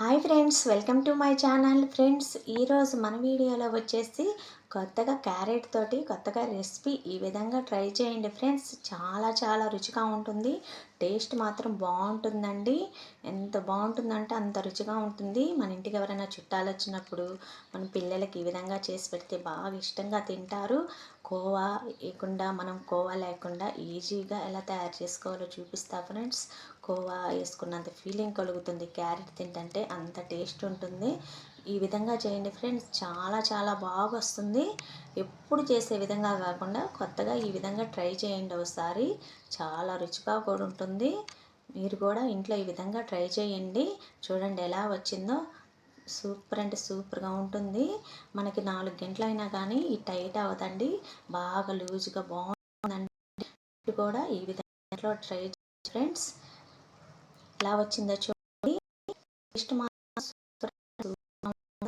Hi friends welcome to my channel. Friends ఈరోజు మన వీడియోలో వచ్చేసి కొత్తగా క్యారెట్ తోటి కొత్తగా రెసిపీ ఈ విధంగా ట్రై చేయండి ఫ్రెండ్స్. చాలా చాలా రుచిగా ఉంటుంది. టేస్ట్ మాత్రం బాగుంటుందండి. ఎంత బాగుంటుందంటే అంత రుచిగా ఉంటుంది. మన ఇంటికి ఎవరైనా చుట్టాలు వచ్చినప్పుడు మన పిల్లలకి ఈ విధంగా చేసి పెడితే బాగా ఇష్టంగా తింటారు. కోవా లేకుండా మనం కోవా లేకుండా ఈజీగా ఎలా తయారు చేసుకోవాలో చూపిస్తా ఫ్రెండ్స్. కోవా వేసుకున్నంత ఫీలింగ్ కలుగుతుంది. క్యారెట్ తింటే అంత టేస్ట్ ఉంటుంది. ఈ విధంగా చేయండి ఫ్రెండ్స్ చాలా చాలా బాగా వస్తుంది. ఎప్పుడు చేసే విధంగా కాకుండా కొత్తగా ఈ విధంగా ట్రై చేయండి ఒకసారి. చాలా రుచిగా కూడా ఉంటుంది. మీరు కూడా ఇంట్లో ఈ విధంగా ట్రై చేయండి. చూడండి ఎలా వచ్చిందో. సూపర్ అంటే సూపర్గా ఉంటుంది. మనకి నాలుగు గంటలైనా కానీ ఈ టైట్ అవదండి బాగా లూజ్గా బాగుందండి. కూడా ఈ విధంగా ట్రై ఫ్రెండ్స్ ఎలా వచ్చిందో చూడండి. టేస్ట్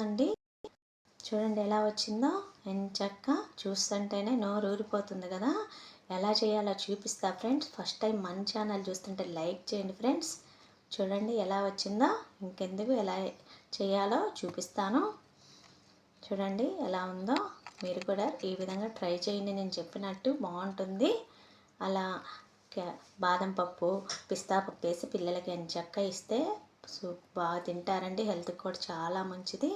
అండి చూడండి ఎలా వచ్చిందో. ఎంచక్క చూస్తుంటేనే నోరు ఊరిపోతుంది కదా. ఎలా చేయాలో చూపిస్తా ఫ్రెండ్స్. ఫస్ట్ టైం మన ఛానల్ చూస్తుంటే లైక్ చేయండి ఫ్రెండ్స్. చూడండి ఎలా వచ్చిందో. ఇంకెందుకు ఎలా చేయాలో చూపిస్తాను. చూడండి ఎలా ఉందో. మీరు కూడా ఈ విధంగా ట్రై చేయండి. నేను చెప్పినట్టు బాగుంటుంది. అలా బాదం పప్పు పిస్తా పప్పు వేసి పిల్లలకి చక్క ఇస్తే సూప్ బాగా తింటారండి. హెల్త్కి కూడా చాలా మంచిది.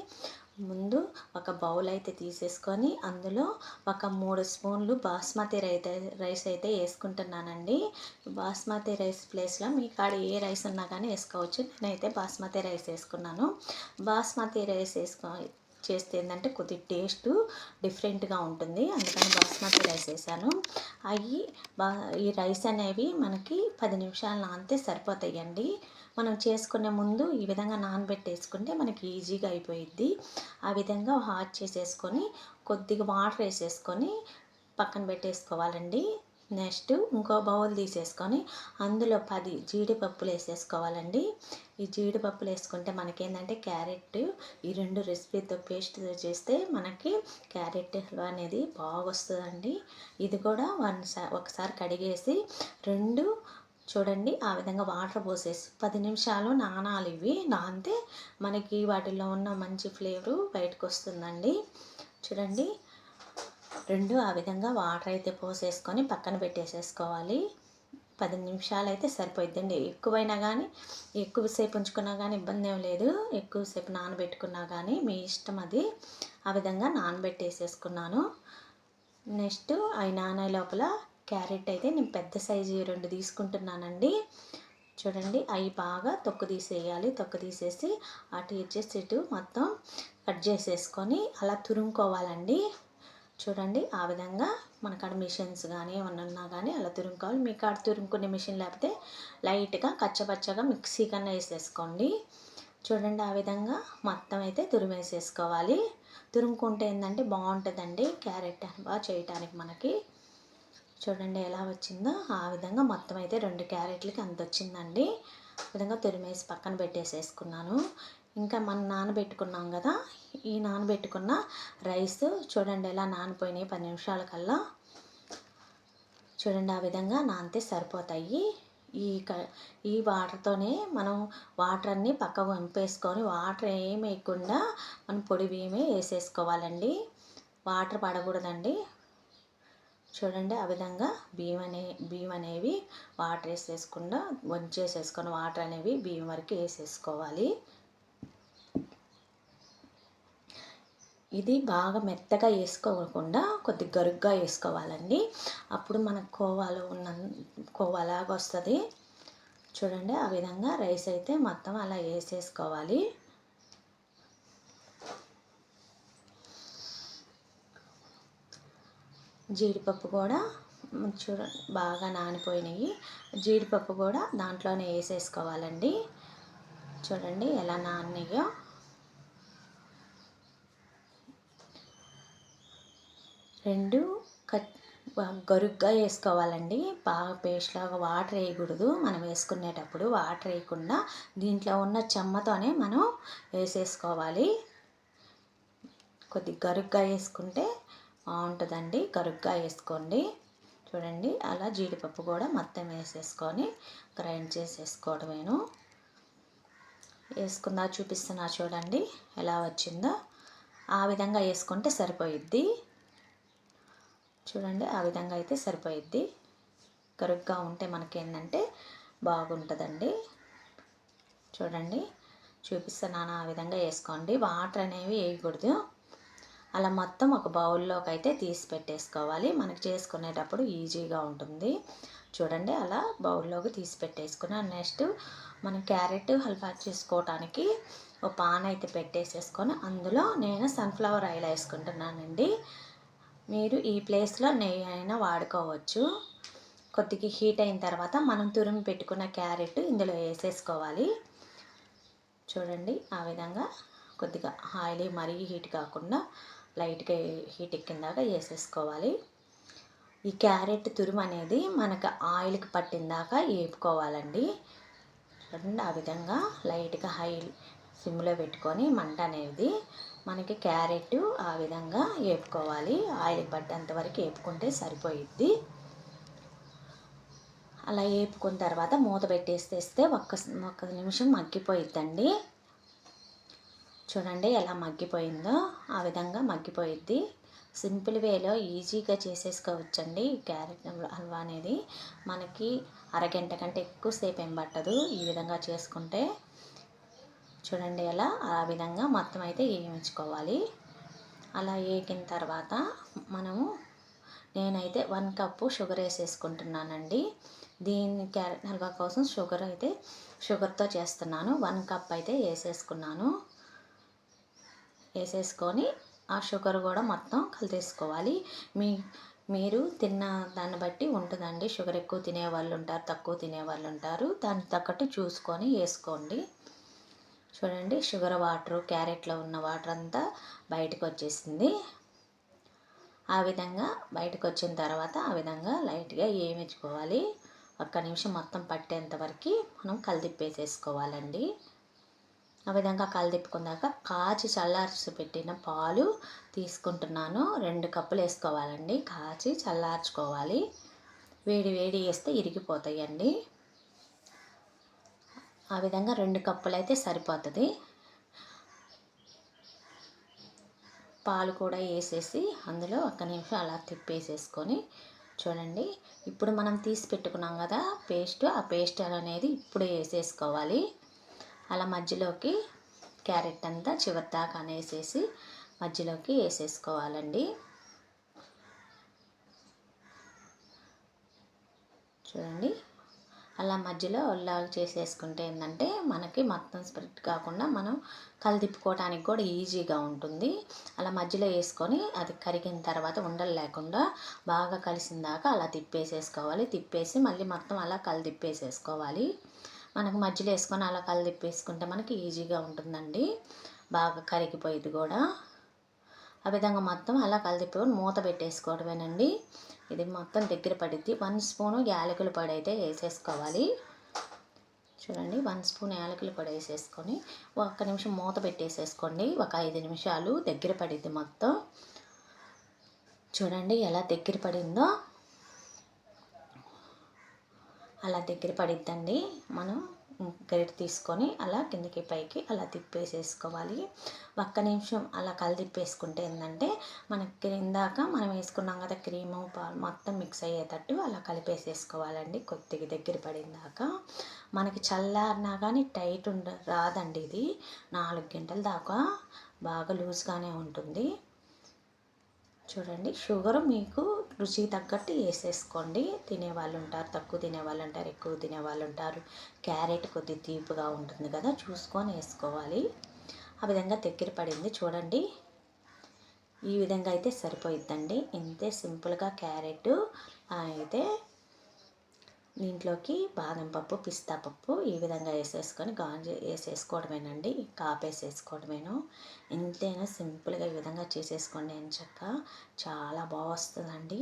ముందు ఒక బౌల్ అయితే తీసేసుకొని అందులో ఒక మూడు స్పూన్లు బాస్మతి రైతే రైస్ అయితే వేసుకుంటున్నానండి. బాస్మతి రైస్ ప్లేస్లో మీ కాడ ఏ రైస్ ఉన్నా కానీ వేసుకోవచ్చు. నేనైతే బాస్మతి రైస్ వేసుకున్నాను. బాస్మతి రైస్ వేసుకో చేస్తే ఏంటంటే కొద్ది టేస్ట్ డిఫరెంట్గా ఉంటుంది. అందుకని బాస్మతి రైస్ వేసాను. అవి ఈ రైస్ అనేవి మనకి పది నిమిషాలు నానితే సరిపోతాయండి. మనం చేసుకునే ముందు ఈ విధంగా నానబెట్టేసుకుంటే మనకి ఈజీగా అయిపోయిద్ది. ఆ విధంగా హాట్ చేసేసుకొని కొద్దిగా వాటర్ వేసేసుకొని పక్కన పెట్టేసుకోవాలండి. నెక్స్ట్ ఇంకో బౌల్ తీసేసుకొని అందులో పది జీడిపప్పులు వేసేసుకోవాలండి. ఈ జీడిపప్పులు వేసుకుంటే మనకేంటంటే క్యారెట్ ఈ రెండు రెసిపీతో పేస్ట్ చేస్తే మనకి క్యారెట్ హల్వా అనేది బాగా వస్తుందండి ఇది కూడా వన్ ఒకసారి కడిగేసి రెండు చూడండి ఆ విధంగా వాటర్ పోసేసి పది నిమిషాలు నానాలి ఇవి. నానితే మనకి వాటిలో ఉన్న మంచి ఫ్లేవరు బయటకు వస్తుందండి చూడండి రెండు ఆ విధంగా వాటర్ అయితే పోసేసుకొని పక్కన పెట్టేసేసుకోవాలి. పది నిమిషాలు అయితే సరిపోయిద్దండి. ఎక్కువైనా కానీ ఎక్కువసేపు ఉంచుకున్నా కానీ ఇబ్బంది ఏం లేదు. ఎక్కువసేపు నానబెట్టుకున్నా కానీ మీ ఇష్టం అది. ఆ విధంగా నానబెట్టేసేసుకున్నాను. నెక్స్ట్ అవి నానే లోపల క్యారెట్ అయితే నేను పెద్ద సైజు రెండు తీసుకుంటున్నానండి. చూడండి అవి బాగా తొక్కు తీసేయాలి. తొక్కు తీసేసి అటు ఇచ్చేసి ఇటు మొత్తం కట్ చేసేసుకొని అలా తురుముకోవాలండి. చూడండి ఆ విధంగా మన కాడ మిషన్స్ కానీ ఏమన్నా ఉన్నా కానీ అలా తురుముకోవాలి. మీ కాడ తురుముకునే మిషన్ లేకపోతే లైట్గా కచ్చపచ్చగా మిక్సీ కన్నా వేసేసుకోండి. చూడండి ఆ విధంగా మొత్తం అయితే తురిమేసేసుకోవాలి. తురుముకుంటే ఏంటంటే బాగుంటుందండి క్యారెట్ హల్వా చేయటానికి మనకి. చూడండి ఎలా వచ్చిందో ఆ విధంగా మొత్తం అయితే రెండు క్యారెట్లకి అంత వచ్చిందండి. ఆ విధంగా తురిమేసి పక్కన పెట్టేసేసుకున్నాను. ఇంకా మనం నానబెట్టుకున్నాం కదా ఈ నానబెట్టుకున్న రైస్ చూడండి ఎలా నానిపోయినాయి. పది నిమిషాల కల్లా చూడండి ఆ విధంగా నానితే సరిపోతాయి. ఈ క ఈ వాటర్తోనే మనం వాటర్ అన్నీ పక్కకు వంపేసుకొని వాటర్ ఏమి వేయకుండా మనం పొడి బియ్యమే వేసేసుకోవాలండి. వాటర్ పడకూడదండి. చూడండి ఆ విధంగా బియ్యం అనే బియ్యం అనేవి వాటర్ వేసేసుకుండా వంచేసేసుకొని వాటర్ అనేవి బియ్యం వరకు వేసేసుకోవాలి. ఇది బాగా మెత్తగా వేసుకోకుండా కొద్ది గరుగ్గా వేసుకోవాలండి. అప్పుడు మనకు కోవాలో ఉన్న కోవలాగా వస్తుంది. చూడండి ఆ విధంగా రైస్ అయితే మొత్తం అలా వేసేసుకోవాలి. జీడిపప్పు కూడా చూడ బాగా నానిపోయినాయి. జీడిపప్పు కూడా దాంట్లోనే వేసేసుకోవాలండి. చూడండి ఎలా నానినాయో. రెండు కట్ గరుగ్గా వేసుకోవాలండి. బాగా పేస్ట్ లాగా వాటర్ వేయకూడదు. మనం వేసుకునేటప్పుడు వాటర్ వేయకుండా దీంట్లో ఉన్న చెమ్మతోనే మనం వేసేసుకోవాలి. కొద్ది గరుగ్గా వేసుకుంటే బాగుంటుందండి. గరుగ్గా వేసుకోండి. చూడండి అలా జీడిపప్పు కూడా మొత్తం వేసేసుకొని గ్రైండ్ చేసేసుకోవడమేను. వేసుకుందా చూపిస్తున్నా చూడండి ఎలా వచ్చిందో. ఆ విధంగా వేసుకుంటే సరిపోయిద్ది. చూడండి ఆ విధంగా అయితే సరిపోయిద్ది. కరుగ్గా ఉంటే మనకి ఏంటంటే బాగుంటుందండి. చూడండి చూపిస్తున్నాను ఆ విధంగా వేసుకోండి. వాటర్ అనేవి వేయకూడదు. అలా మొత్తం ఒక బౌల్లోకి అయితే తీసి పెట్టేసుకోవాలి. మనకి చేసుకునేటప్పుడు ఈజీగా ఉంటుంది. చూడండి అలా బౌల్లోకి తీసి పెట్టేసుకున్నాను. నెక్స్ట్ మనం క్యారెట్ హల్వా చేసుకోవటానికి ఒక పాన్ అయితే పెట్టేసేసుకొని అందులో నేను సన్ఫ్లవర్ ఆయిల్ వేసుకుంటున్నానండి. మీరు ఈ ప్లేస్లో నెయ్యి అయినా వాడుకోవచ్చు. కొద్దిగా హీట్ అయిన తర్వాత మనం తురిమి పెట్టుకున్న క్యారెట్ ఇందులో వేసేసుకోవాలి. చూడండి ఆ విధంగా కొద్దిగా ఆయిల్ మరీ హీట్ కాకుండా లైట్గా హీట్ ఎక్కిందాక వేసేసుకోవాలి. ఈ క్యారెట్ తురుము అనేది మనకు ఆయిల్కి పట్టిందాక వేపుకోవాలండి. చూడండి ఆ విధంగా లైట్గా హై సిమ్లో పెట్టుకొని మంట అనేది మనకి క్యారెట్ ఆ విధంగా వేపుకోవాలి ఆయిల్ పట్టేంత వరకు వేపుకుంటే సరిపోయిద్ది. అలా వేపుకున్న తర్వాత మూత పెట్టేసేస్తే ఒక్క ఒక్క నిమిషం మగ్గిపోయిద్దండి. చూడండి ఎలా మగ్గిపోయిందో. ఆ విధంగా మగ్గిపోయిద్ది. సింపుల్ వేలో ఈజీగా చేసేసుకోవచ్చండి క్యారెట్ హల్వా అనేది. మనకి అరగంట కంటే ఎక్కువసేపు ఏం పట్టదు ఈ విధంగా చేసుకుంటే. చూడండి అలా ఆ విధంగా మొత్తం అయితే వేయించుకోవాలి. అలా వేగిన తర్వాత మనము నేనైతే వన్ కప్పు షుగర్ వేసేసుకుంటున్నానండి. దీని క్యారెట్ హల్వా కోసం షుగర్ అయితే షుగర్తో చేస్తున్నాను. వన్ కప్ అయితే వేసేసుకున్నాను. వేసేసుకొని ఆ షుగర్ కూడా మొత్తం కలిసేసుకోవాలి మీ మీరు తిన్న దాన్ని బట్టి ఉంటుందండి. షుగర్ ఎక్కువ తినే వాళ్ళు ఉంటారు తక్కువ తినే వాళ్ళు ఉంటారు. దానికి తగ్గట్టు చూసుకొని వేసుకోండి. చూడండి షుగర్ వాటర్ క్యారెట్లో ఉన్న వాటర్ అంతా బయటకు వచ్చేసింది. ఆ విధంగా బయటకు వచ్చిన తర్వాత ఆ విధంగా లైట్గా వేయించుకోవాలి ఒక్క నిమిషం మొత్తం పట్టేంత వరకు మనం కలిదిప్పేసేసుకోవాలండి ఆ విధంగా కలిదిప్పుకున్నాక కాచి చల్లార్చి పెట్టిన పాలు తీసుకుంటున్నాను. రెండు కప్పులు వేసుకోవాలండి. కాచి చల్లార్చుకోవాలి. వేడి వేడి వేస్తే ఇరిగిపోతాయండి. ఆ విధంగా రెండు కప్పులు అయితే సరిపోతుంది. పాలు కూడా వేసేసి అందులో ఒక నిమిషం అలా తిప్పేసేసుకొని చూడండి. ఇప్పుడు మనం తీసి పెట్టుకున్నాం కదా పేస్ట్ ఆ పేస్ట్ అనేది ఇప్పుడు వేసేసుకోవాలి. అలా మధ్యలోకి క్యారెట్ అంతా చివరి దాకా అనేసేసి మధ్యలోకి వేసేసుకోవాలండి. చూడండి. అలా మధ్యలో లాగ్ చేసేసుకుంటే ఏంటంటే మనకి మొత్తం స్ప్రెడ్ కాకుండా మనం కలిదిప్పుకోవడానికి కూడా ఈజీగా ఉంటుంది. అలా మధ్యలో వేసుకొని అది కరిగిన తర్వాత ఉండలు లేకుండా బాగా కలిసిన దాకా అలా తిప్పేసేసుకోవాలి. తిప్పేసి మళ్ళీ మొత్తం అలా కలిదిప్పేసేసుకోవాలి మనకు మధ్యలో వేసుకొని అలా కలిదిప్పేసుకుంటే మనకి ఈజీగా ఉంటుందండి. బాగా కరిగిపోయేది కూడా. ఆ విధంగా మొత్తం అలా కలిదిప్పుకొని మూత పెట్టేసుకోవడమేనండి. ఇది మొత్తం దగ్గర పడిద్ది. వన్ స్పూను యాలకుల పొడి అయితే వేసేసుకోవాలి. చూడండి వన్ స్పూన్ యాలకుల పొడి వేసేసుకొని ఒక్క నిమిషం మూత పెట్టేసేసుకోండి. ఒక ఐదు నిమిషాలు దగ్గర పడిద్ది మొత్తం. చూడండి ఎలా దగ్గర పడిందో. అలా దగ్గర పడిద్దండి. మనం గరిట తీసుకొని అలా కిందకి పైకి అలా తిప్పేసేసుకోవాలి. ఒక్క నిమిషం అలా కలిదిప్పేసుకుంటే ఏంటంటే మనకి ఇందాక మనం వేసుకున్నాం కదా క్రీము పాలు మొత్తం మిక్స్ అయ్యేటట్టు అలా కలిపేసేసుకోవాలండి కొద్దిగా దగ్గర పడిందాక మనకి చల్లారినా కానీ టైట్ ఉండ రాదండి ఇది. నాలుగు గంటల దాకా బాగా లూజ్గానే ఉంటుంది. చూడండి షుగర్ మీకు రుచికి తగ్గట్టు వేసేసుకోండి. తినేవాళ్ళు ఉంటారు తక్కువ తినేవాళ్ళు ఉంటారు ఎక్కువ తినేవాళ్ళు ఉంటారు. క్యారెట్ కొద్ది తీపుగా ఉంటుంది కదా చూసుకొని వేసుకోవాలి. ఆ విధంగా దగ్గర పడింది చూడండి. ఈ విధంగా అయితే సరిపోయిద్దండి. ఇంతే సింపుల్గా క్యారెట్ అయితే దీంట్లోకి బాదం పప్పు పిస్తా పప్పు ఈ విధంగా వేసేసుకొని గాజు వేసేసుకోవడమేనండి. కాపేసేసుకోవడమేను. ఎంతైనా సింపుల్గా ఈ విధంగా చేసేసుకోండి ఎంచక్క చాలా బాగా వస్తుందండి.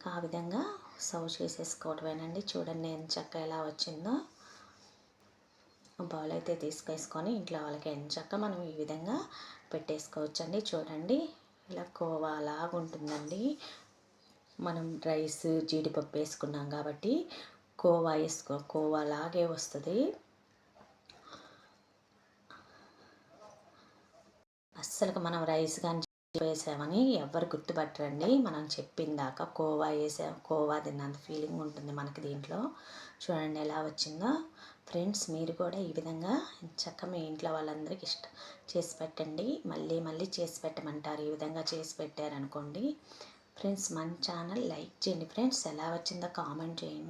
ఆ విధంగా సర్వ్ చేసేసుకోవడమేనండి. చూడండి ఎంచక్క ఎలా వచ్చిందో. బౌల్ అయితే తీసుకేసుకొని ఇంట్లో వాళ్ళకి ఎంచక్క మనం ఈ విధంగా పెట్టేసుకోవచ్చండి. చూడండి ఇలా కోవాలాగా ఉంటుందండి మనం రైస్ జీడిపప్పు వేసుకున్నాం కాబట్టి కోవా వేసుకో కోవా లాగే వస్తుంది. అస్సలు మనం రైస్ కానీ వేసామని ఎవరు గుర్తుపట్టరండి. మనం చెప్పిందాక కోవా వేసాం కోవా తిన్నంత ఫీలింగ్ ఉంటుంది మనకి దీంట్లో. చూడండి ఎలా వచ్చిందో. ఫ్రెండ్స్ మీరు కూడా ఈ విధంగా చక్క మీ ఇంట్లో వాళ్ళందరికీ ఇష్టం చేసి పెట్టండి. మళ్ళీ మళ్ళీ చేసి పెట్టమంటారు. ఈ విధంగా చేసి పెట్టారనుకోండి ఫ్రెండ్స్ మన ఛానల్ లైక్ చేయండి ఫ్రెండ్స్. ఎలా వచ్చిందో కామెంట్ చేయండి.